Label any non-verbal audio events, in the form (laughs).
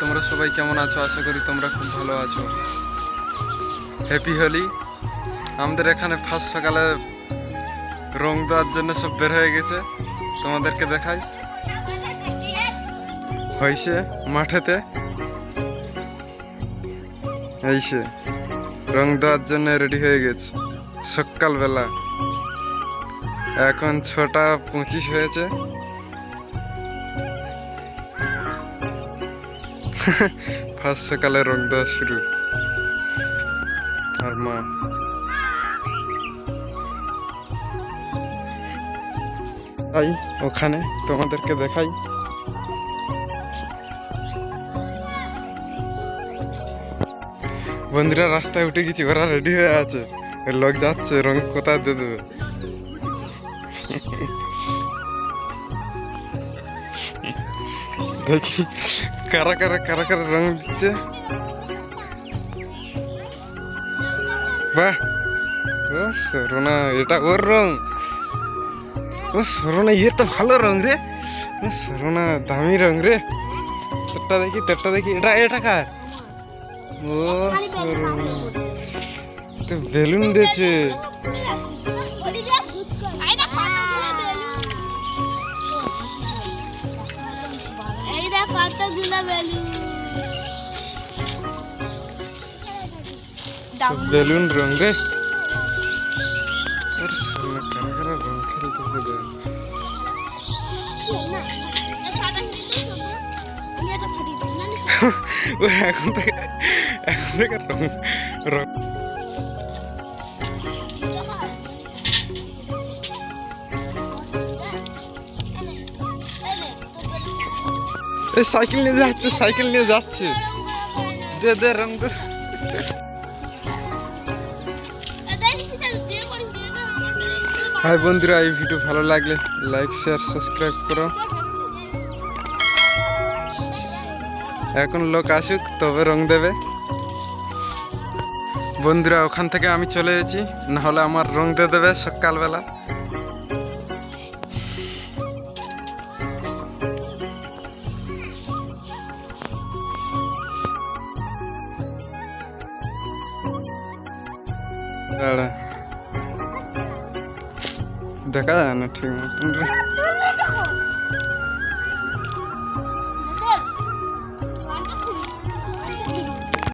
তোমরা সবাই কেমন আছো? আশা করি তোমরা খুব ভালো আছো। হ্যাপি হোলি আমাদের এখানে ফার্স্ট সকালে রং দেওয়ার জন্য সব বের হয়ে গেছে। তোমাদেরকে দেখাই। হয়েছে মাঠেতে। এইসে রং দেওয়ার জন্য রেডি হয়ে গেছে। সকালবেলা। এখন ছটা পঁচিশ হয়েছে। (laughs) ফার্স্ট সকালে রং দেওয়া শুরু। আর মা। তাই ওখানে তোমাদেরকে দেখাই। বন্ধুরা, রাস্তায় উঠে গেছি, ওরা রেডি হয়ে আছে। লোক যাচ্ছে, রং কোথায় দিয়ে দেবে? (laughs) দেখি। কারা কারা কারা কারা রং দিচ্ছে? বাহ। ও, সরোনা, এটা ওর রং। ও, সরোনা ইয়ে তো ভালো রং রে। ও, সরোনা, দামি রং রে। তোরটা দেখি তোরটা দেখি। এটা এটা কার? ও, সরোনা। তো বেলুন দিয়েছে। কতগুলো বেলুন। বেলুন রং। (laughs) এখন থেকে এখন থেকে রং রং সাইকেল নিয়ে যাচ্ছে, সাইকেল নিয়ে যাচ্ছে। দে দে রং দে। হাই বন্ধুরা, এই ভিডিও ভালো লাগলে লাইক শেয়ার সাবস্ক্রাইব করো। এখন লোক আসুক, তবে রং দেবে। বন্ধুরা, ওখান থেকে আমি চলে এসেছি না হলে আমার রং দিয়ে দেবে সকালবেলা। দেখা যায় না ঠিক মতন।